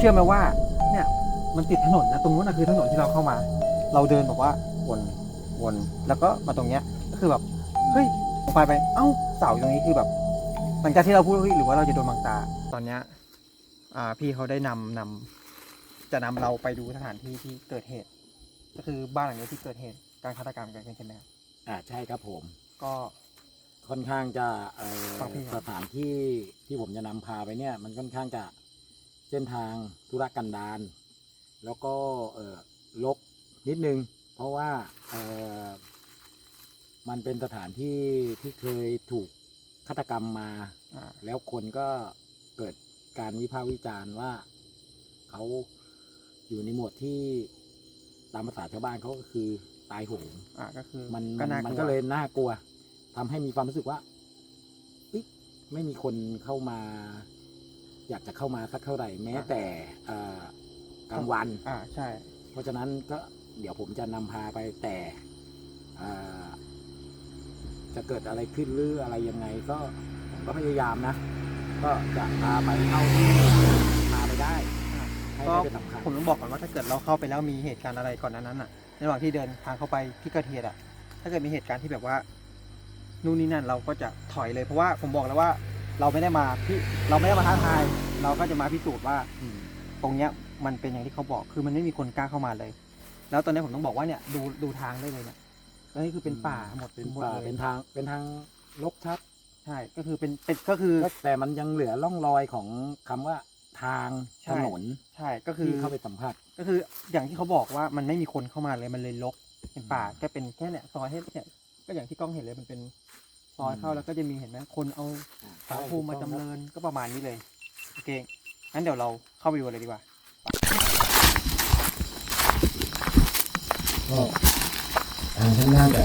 เชื่อไหมว่า เนี่ย มันติดถนนนะตรงนู้นนะคือถนนที่เราเข้ามา เราเดินแบบว่าวนวนแล้วก็มาตรงเนี้ยก็คือแบบเฮ้ยไปไป เอ้าเสาอยู่ตรงนี้คือแบบหลังจากที่เราพูดว่าเฮ้ยหรือว่าเราจะโดนบังตา ตอนเนี้ยอ่าพี่เขาได้นำนำจะนำเราไปดูสถานที่ที่เกิดเหตุ ก็คือบ้านหลังนี้ที่เกิดเหตุการฆาตกรรมกันใช่ไหมครับอ่าใช่ครับผม ก็ค่อนข้างจะเอ่อฟังพี่ครับสถานที่ที่ผมจะนำพาไปเนี่ย มันค่อนข้างจะ เส้นทางธุรกันดารแล้วก็เอ่อลกนิดนึง เพราะว่าเอ่อมันเป็นสถานที่ที่เคยถูกฆาตกรรมมาอ่าแล้วคนก็เกิดการวิพากษ์วิจารณ์ว่าเขาอยู่ในหมวดที่ตามภาษาชาวบ้านเขาก็คือตายโหงอ่าก็คือมันก็มันน่ากมันลัวก็เลยน่ากลัวทำให้มีความรู้สึกว่าเอ๊ะไม่มีคนเข้ามา อยากจะเข้ามาสักเท่าไหร่แม้แต่เอ่อกลางวัน อ่าใช่ เพราะฉะนั้นก็เดี๋ยวผมจะนำพาไปแต่เอ่อจะเกิดอะไรขึ้นหรืออะไรยังไงก็ผมก็พยายามนะ ก็จะพาไปเท่าที่พาไปได้ให้ก็ได้เป็นสำคัญผมต้องบอกก่อนว่าถ้าเกิดเราเข้าไปแล้วมีเหตุการณ์อะไรก่อนหนานั้นอะ ในระหว่างที่เดินทางเข้าไปที่เกิดเหตุอะ ถ้าเกิดมีเหตุการณ์ที่แบบว่า นู่นนี่นั่นเราก็จะถอยเลยเพราะว่าผมบอกแล้วว่า เราไม่ได้มาพี่เราไม่ได้มาท้าทาย เราก็จะมาพิสูจน์ว่า อืม ตรงเนี้ยมันเป็นอย่างที่เขาบอกคือมันไม่มีคนกล้าเข้ามาเลย แล้วตอนนี้ผมต้องบอกว่าเนี่ยดูดูทางได้เลยเนี่ยแล้วนี่คือเป็นป่าหมดเป็นหมดป่าเลยเป็นทางเป็นทางลกชัดใช่ก็คือเป็นเป็นก็คือแต่มันยังเหลือร่องรอยของคำว่าทางใช่ ถนนใช่ก็คือ ที่เข้าไปสัมผัส ก็คืออย่างที่เขาบอกว่ามันไม่มีคนเข้ามาเลยมันเลยรกเป็นป่าแค่เป็นแค่เนี่ยซอยให้เนี่ยก็อย่างที่กล้องเห็นเลยมันเป็น ซอยเข้าอืมแล้วก็จะมีเห็นไหมคนเอาอ่าสารภูมิมาจำเริญก็ประมาณนี้เลยโอเคงั้นเดี๋ยวเราเข้าไปดูกันเลยดีกว่าก็ทางข้างหน้าจะ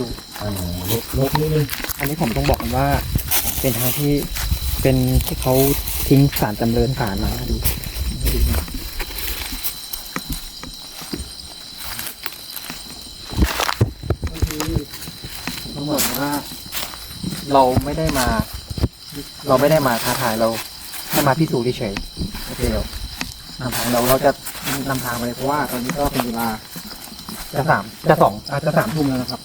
ดูเอ่อลกลกนิดนึงอันนี้ผมต้องบอกกันว่า เป็นทางที่เป็นที่เขาทิ้งสารจำเริญผ่านมาดูต้องบอกว่า เราไม่ได้มา เราไม่ได้มาท้าทายเราแค่มาพิสูจน์เฉยๆโอเคเดี๋ยวนำทางเราเราจะนำทางไปเลยเพราะว่าตอนนี้ก็เป็นเวลาจะสามจะสองอาจจะสามทุ่มแล้วนะครับ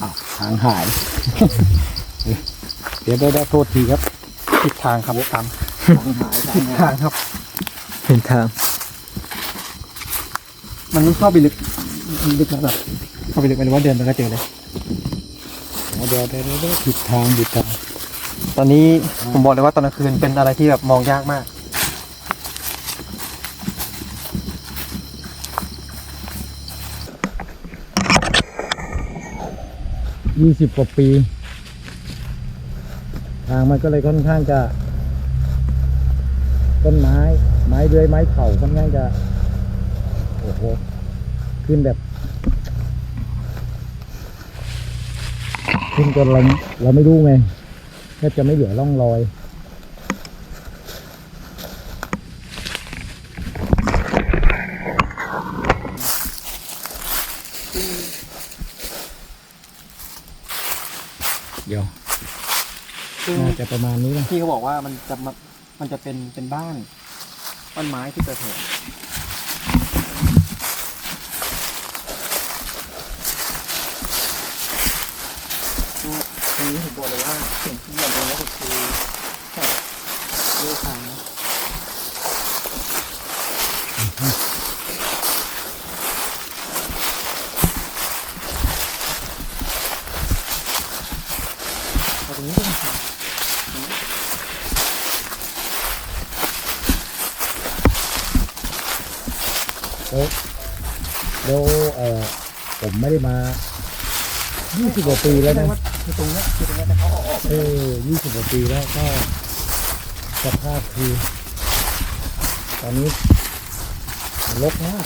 อ้าวทางหาย เดี๋ยวได้ได้โทษทีครับผิดทางครับทางทางหายทาผิงดหาทายงครับเห็นทาง มันต้องเข้าไปลึกลึกแล้วแบบเข้าไปลึกไปเลยว่าเดินไปก็เจอเลย เดี๋ยวเดี๋ยวเดี๋ยวเดี๋ยวผิดทางผิดทางตอนนี้ผมบอกเลยว่าตอนกลางคืนเป็นอะไรที่แบบมองยากมาก ยี่สิบกว่าปี ทางมันก็เลยค่อนข้างจะ ต้นไม้ ไม้เดือยไม้เข่าค่อนข้างจะ โอ้โห ขึ้นแบบ ขึ้นจนเราเราไม่รู้ไงแทบจะไม่เหลือร่องรอยเดี๋ยวซึ่งน่าจะประมาณนี้นะ พี่เขาบอกว่ามันจะมามันจะเป็นเป็นบ้านต้นไม้ที่เกิดเหตุซึ่ง ตรงนี้ผมบอกเลยว่าสิ่งที่อยากรู้ก็คือแค่ลือกทาเอาตรงนี้ก็ได้ครับแล้วแล้วเออผมไม่ได้มา 20 กว่าปีแล้วนะ คือตรงนี้คือตรงนี้ยแต่เขาเอาออกเออ20กว่าปีแล้วก็สภาพคือ ตอนนี้รกมาก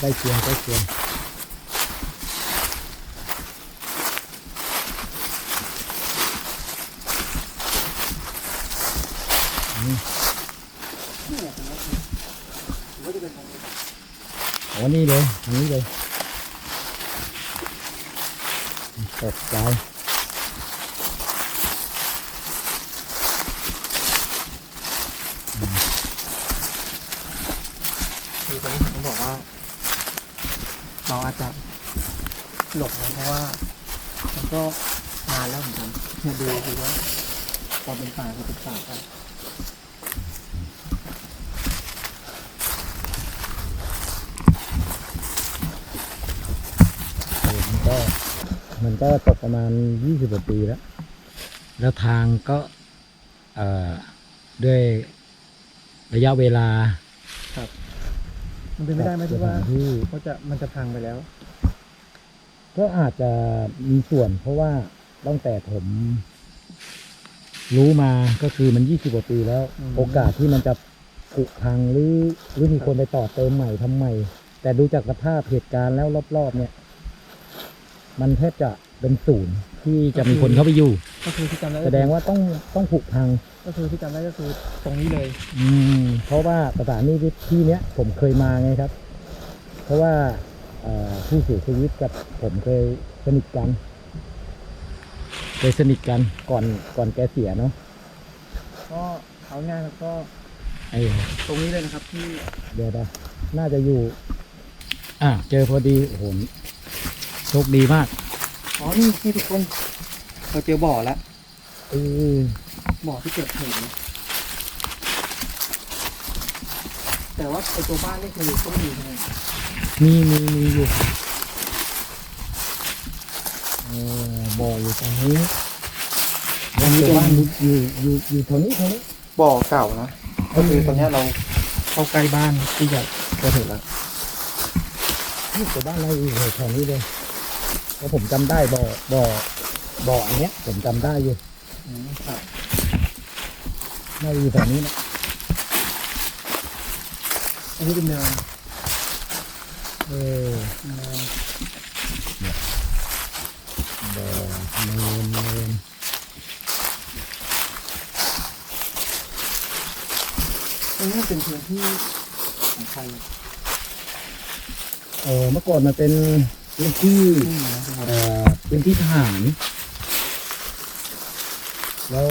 ได้เคียงได้เคียงอ๋อนี่ อันนี้เลยอันนี้เลยตกใจคือตอนนี้ผมบอกว่า เราอาจจะหลบนะเพราะว่า มันก็นานแล้วเหมือนกันเนี่ยดูดูว่าความเป็นป่าคือเป็นป่ากัน เออมันก็ มันก็ตกประมาณยี่สิบกว่าปีแล้ว แล้วทางก็เอ่อด้วยระยะเวลามันเป็นไม่ได้ไหมที่ว่าสถนที่เขาจะมันจะพังไปแล้ว ก็อาจจะมีส่วนเพราะว่าตั้งแต่ผมรู้มาก็คือมันยี่สิบกว่าปีแล้วอืมโอกาสที่มันจะผุพังหรือหรือมีคนไปต่อเติมใหม่ทำใหม่ แต่ดูจากสภาพเหตุการณ์แล้วรอบๆเนี่ย มันแทบจะเป็นศูนย์ที่จะมีคนเข้าไปอยู่ ก็คือที่จำได้ก็แสดงว่าต้องต้องผุพัง ก็คือที่จำได้ก็คือตรงนี้เลย อืมเพราะว่าสถานีที่เนี้ยผมเคยมาไงครับ เพราะว่าเอ่อผู้เสียชีวิตกับผมเคยสนิทกัน เคยสนิทกันก่อนก่อนแกเสียเนาะก็เอาง่ายครับก็ไอ้ตรงนี้เลยนะครับที่เดี๋ยวนะน่าจะอยู่ อะเจอพอดีโอ้โห โชคดีมาก อ๋อ นี่นี่ทุกคนเราเจอบ่อแล้วเออบ่อที่เกิดเหตุนะแต่ว่าไอตัวบ้านนี่คือต้องมีใช่ไหมมีมีมีอยู่เออบ่ออยู่ตรงนี้แล้วตัวบ้านอยู่อยู่อยู่อยู่แถวนี้แถวนี้บ่อเก่านะก็คือตอนเนี้ยเราเข้าใกล้บ้านที่จะเกิดเหตุแล้วนี่ตัวบ้านเราอยู่แถวนี้เลย เพราะผมจำได้บ่อบ่อบ่ออันเนี้ย ผมจำได้อยู่อืมครับน่าจะอยู่แถวนี้นะอันนี้เป็นเนินเออเนินบ่อเนินเนินอันนี้เป็นพื้นที่ของใคร เออเมื่อก่อนมันเป็น พื้นที่เอ่อพื้นที่ทหารแล้ว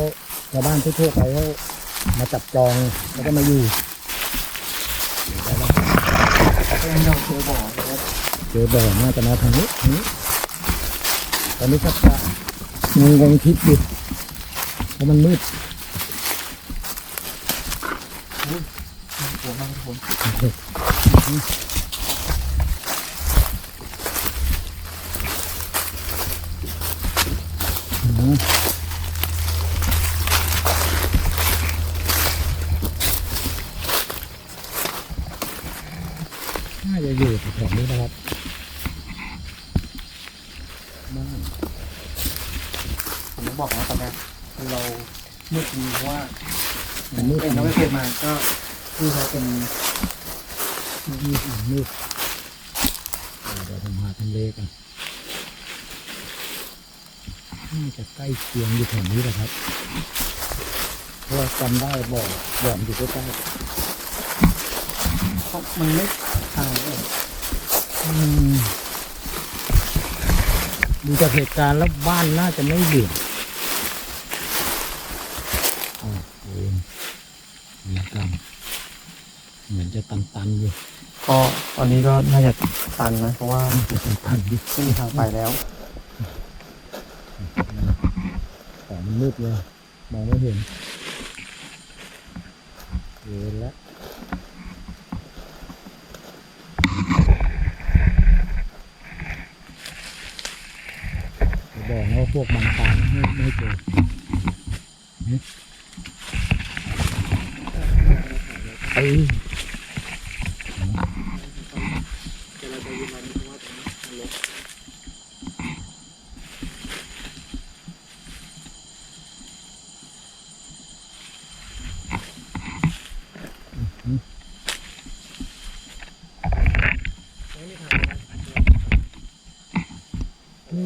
ชาวบ้านทั่วๆไปเขามาจับจองแล้วก็มาอยู่เราเจอบ่อนะครับเจอบ่อน่าจะมาทางนี้ทางนี้ตอนนี้ชักจะงงงๆคิดอยู่เพราะมันมืดหัวมากทุกคนอืม น่าจะอยู่แถวนี้นะครับบ้านผมต้องบอกนะตอนนี้คือเราเมืดดีเพราะว่ามันมืดเองเราไม่เคยมาก็คือเราเป็นมืดมืดเดี๋ยวผมหาทำเลกัน น่าจะใกล้เคียงอยู่แถวนี้แหละครับเพราะว่าจำได้บ่อบ่อมันอยู่ใกล้เพราะมันไม่ทางเลยๆอืมดูจากเหตุการณ์แล้วบ้านน่าจะไม่เหลืออ๋อเองเหมือนกันเหมือนจะตันๆอยู่ก็ตอนนี้ก็น่าจะตันนะเพราะว่าจะตันๆอยู่ไม่มีทางไปแล้ว แต่ มืดเลยมองไม่เห็นเห็นแล้วจะบอกนะว่าพวกบางตาไม่ไม่เจอหึเอ้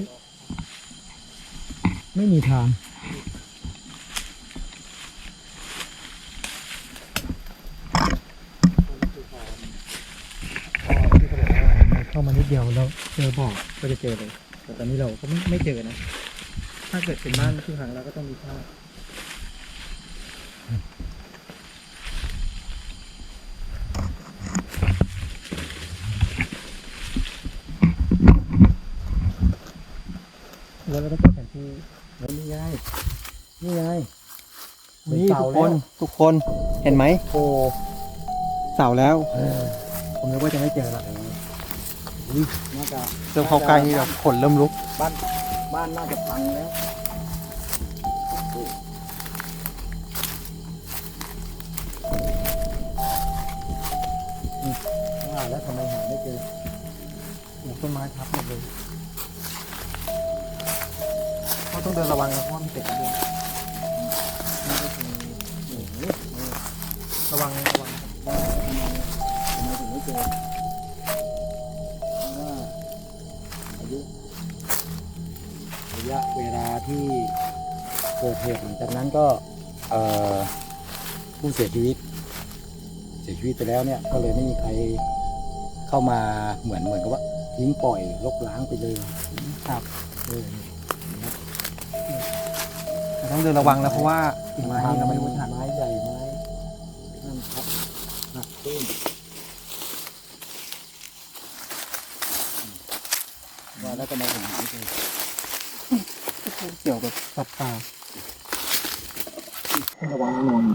ยไม่มีทาง เข้ามานิดเดียวแล้วเจอบ่อก็จะเจอเลย แต่ตอนนี้เราก็ไม่ไม่เจอนะ ถ้าเกิดเป็นบ้านคือหางเราก็ต้องมีภาพ แล้วเราต้องเปิดแผนที่แล้วนี่ไงนี่ไงเป็นนี่เสาทุกแล้ควนทุกคนเห็นไหมโอ้เสาแล้วเออผมนึกว่าจะไม่เจอละอุ๊ยน่าจะเจอเขาไกลนี่แบบขนเริ่มลุก บ้านบ้านน่าจะพังแล้วอืมว่าแล้วทำไมหาไม่เจอโอ้ต้นไม้ทับหมดเลย เขาต้องเดินระวังนะเพราะว่ามันติดด้วยนี่ก็คือโอ้โหระวังระวังว่าทำไมทำไมถึงไม่เจอเพราะว่าอายุระยะเวลาที่เกิดเหตุหลังจากนั้นก็เอ่อผู้เสียชีวิต เสียชีวิตไปแล้วเนี่ยก็เลยไม่มีใครเข้ามาเหมือนเหมือนกับว่าทิ้งปล่อยลกล้างไปเลยครับเออนะครับแต้องเดินระวังนะเพราะว่ากิ่งไม้นี่เราไม่รู้ทันไม้ใหญ่ไม้นั่นครับหักขึ้นว่าแล้วทำไมถึงหาไม่เจอเกี่ยวกับสัตว์ป่าระวังนน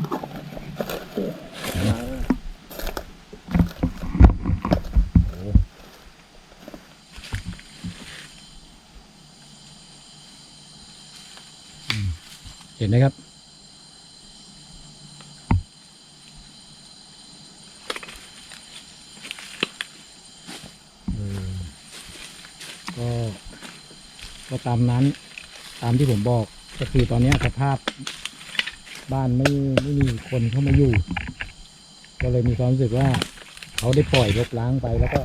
เห็นไหมครับ ก็ ก็ตามนั้น ตามที่ผมบอก ก็คือตอนนี้สภาพบ้านไม่ไม่มีคนเข้ามาอยู่ ก็เลยมีความรู้สึกว่าเขาได้ปล่อยรกล้างไปแล้วก็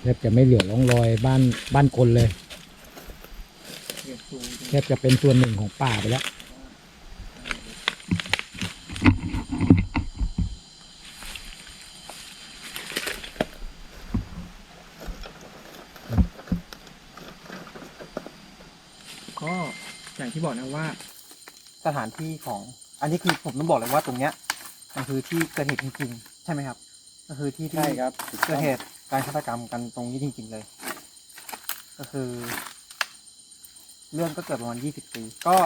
แทบจะไม่เหลือร่องรอยบ้านบ้านคนเลย ทบจะเป็นส่วนหนึ่งของป่าไปแล้วก็อย่างที่บอกนะว่าสถานที่ของอันนี้คือผมต้องบอกเลยว่าตรงเนี้ยมันคือที่เกิดเหตุจริงๆใช่ไหมครับ ก็คือที่ที่ใช่ครับเกิดเหตุการฆาตกรรมกันตรงนี้จริง ๆเลย ก็คือ เรื่องก็เกิดประมาณยี่สิบปี ก็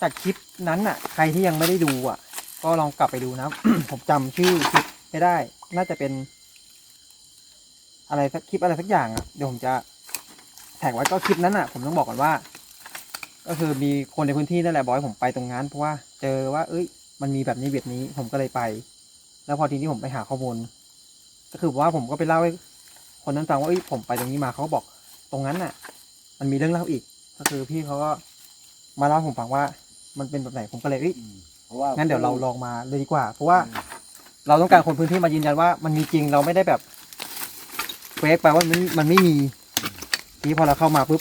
จากคลิปนั้นน่ะ ใครที่ยังไม่ได้ดูอะ ก็ลองกลับไปดูนะ ผมจำชื่อคลิปไม่ได้ น่าจะเป็น อะไรสักคลิปอะไรสักอย่างอะเดี๋ยวผมจะแท็กไว้ก็คลิปนั้นอะ ผมต้องบอกก่อนว่า ก็คือมีคนในพื้นที่นั่นแหละบอกให้ผมไปตรงนั้นเพราะว่าเจอว่า เอ้ย มันมีแบบนี้แบบนี้ผมก็เลยไป แล้วพอทีนี้ผมไปหาข้อมูลก็คือว่าผมก็ไปเล่าให้คนนั้นฟังว่าเอ้ยผมไปตรงนี้มาเขาบอกตรงนั้นน่ะ มันมีเรื่องเล่าอีก ก็คือพี่เขาก็มาเล่าให้ผมฟังว่า มันเป็นแบบไหนผมก็เลยเอ้ย เพราะว่างั้นเดี๋ยวเราลองมาเลยดีกว่า เพราะว่าเราต้องการคนพื้นที่มายืนยันว่ามันมีจริงเราไม่ได้แบบเฟกไปว่ามันมันไม่มีทีนี้พอเราเข้ามาปุ๊บ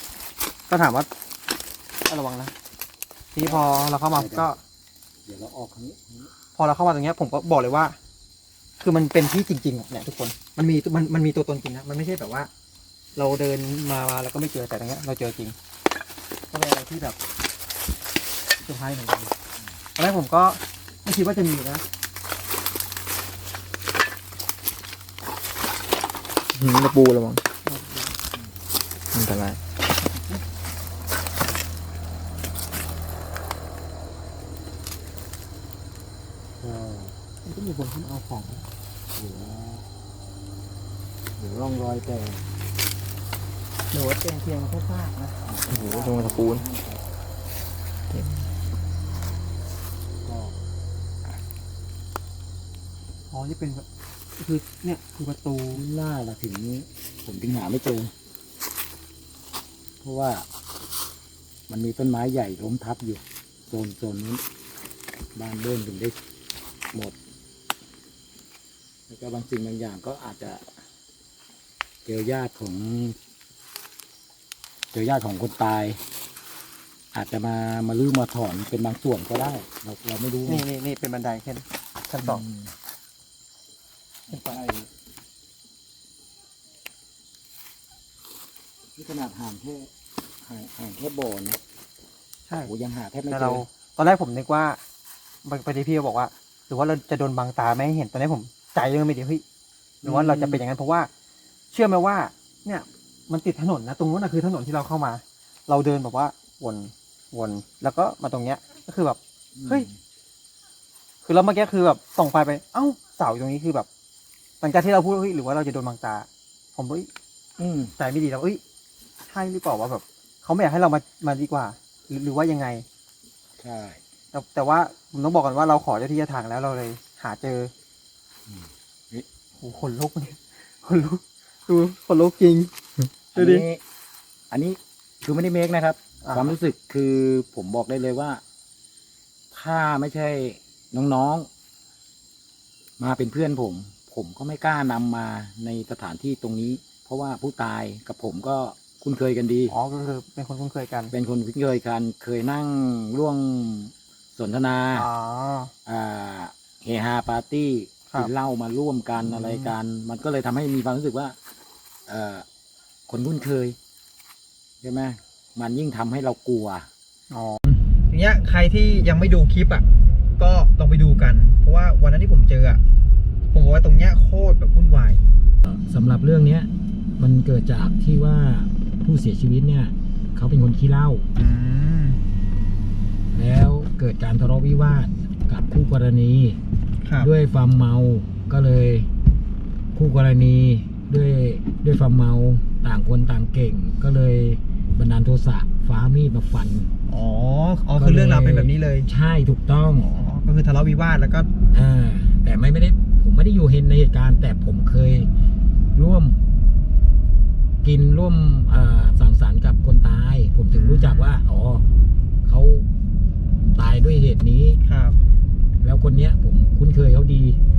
ก็ถามว่าเอาระวังนะทีนี้พอเราเข้ามาก็ เดี๋ยวเราออกทางนี้พอเราเข้ามาตรงเนี้ยผมก็บอกเลยว่า คือมันเป็นที่จริงๆอะเนี่ยทุกคนมันมีมันมันมีตัวตนจริงนะมันไม่ใช่แบบว่า เราเดินมามาแล้วก็ไม่เจอแต่ตรงเนี้ยเราเจอจริงก็ เป็นอะไรที่แบบเซอร์ไพรส์เหมือนกันตอนแรกผมก็ไม่คิดว่าจะมีนะตะปูระวังอันตรายก็มันก็มีคนที่มาเอาของเหลือเหลือร่องรอยแต่ หนูว่าเตียงเทียงแค่ซากนะโอ้โหตรงตะปูนก็อ๋อนี่เป็นแบบคือเนี่ยคือประตูล่าละถึงผมถึงหาไม่เจอ เพราะว่ามันมีต้นไม้ใหญ่ล้มทับอยู่โซนโซนนู้นบ้านเบิ้ลถึงได้หมด แล้วก็บางสิ่งบางอย่างก็อาจจะเจอญาติของ เจอญาติของคนตาย อาจจะมามาลื้อมาถอนเป็นบางส่วนก็ได้ เราเราไม่รู้นี่นี่นี่เป็นบันไดแค่นี้ชั้นสองขึ้นไปนี่ขนาดห่างแค่ห่างห่างแค่บ่อนะใช่โอ้ยังหาแทบไม่แต่เจเราอตอนแรกผมนึกว่าไปที่พี่บอกว่า หรือว่าเราจะโดนบังตาไม่ให้เห็นตอนนี้ผมใจเริ่มไม่ดีเฮ้ยหรือว่าเราจะเป็นอย่างนั้นเพราะว่า เชื่อไหมว่า เนี่ย มันติดถนนนะ ตรงนู้นนะคือถนนที่เราเข้ามา เราเดินแบบว่าวนวนแล้วก็มาตรงเนี้ย ก็คือแบบเฮ้ยคือเราเมื่อกี้คือแบบส่องไฟไป เอ้าเสาอยู่ตรงนี้คือแบบหลังจากที่เราพูดว่าเฮ้ยหรือว่าเราจะโดนบังตา ผมเฮ้ยอืมใจไม่ดีแล้วเอ้ยใช่หรือเปล่าว่าแบบเขาไม่อยากให้เรามามาดีกว่า หรือหรือว่ายังไง ใช่แต่แต่ว่าผมต้องบอกก่อนว่าเราขอเจ้าที่เจ้าทางแล้วเราเลย หาเจออืมเฮ้ยโอ้โหขนลุกเนี่ยขนลุกดูขนลุกจริง อัดูนดินี้อันนี้คือไม่ได้เมคนะครับอ่าความรู้สึกคือผมบอกได้เลยว่า ถ้าไม่ใช่น้องๆ มาเป็นเพื่อนผม ผมก็ไม่กล้านำมาในสถานที่ตรงนี้ เพราะว่าผู้ตายกับผมก็คุ้นเคยกันดี อ๋อก็คือเป็นคนคุ้นเคยกัน เป็นคนคุ้นเคยกัน เคยนั่งร่วมสนทนาอ๋ออ่าเฮฮาปาร์ตี้ครับกินเหล้ามาร่วมกันอืมอะไรกัน มันก็เลยทำให้มีความรู้สึกว่า เอ่อ คนคุ้นเคยใช่ไหมมันยิ่งทำให้เรากลัวอ๋ออย่างเงี้ยใครที่ยังไม่ดูคลิปอะก็ลองไปดูกัน เพราะว่าวันนั้นที่ผมเจออะผมบอกว่าตรงเนี้ยโคตรแบบวุ่นวายสำหรับเรื่องเนี้ยมันเกิดจากที่ว่าผู้เสียชีวิตเนี่ย เขาเป็นคนขี้เหล้าอืมแล้วเกิดการทะเลาะวิวาทกับคู่กรณีครับด้วยความเมาก็เลยคู่กรณีด้วยด้วยความเมา ต่างคนต่างเก่งก็เลยบันดาลโทสะฟ้ามีดมาฟัน อ๋อ อ๋อ คือเรื่องราวเป็นแบบนี้เลย ใช่ถูกต้อง อ๋อ ก็คือทะเลาะวิวาทแล้วก็อ่าแต่ไม่ไม่ได้ ผมไม่ได้อยู่เห็นในเหตุการณ์ แต่ผมเคยร่วม กินร่วมอ่าสังสรรค์กับคนตาย ผมถึงรู้จักว่า อ๋อเขาตายด้วยเหตุนี้ ครับ แล้วคนเนี้ย ผมคุ้นเคยเขาดีอ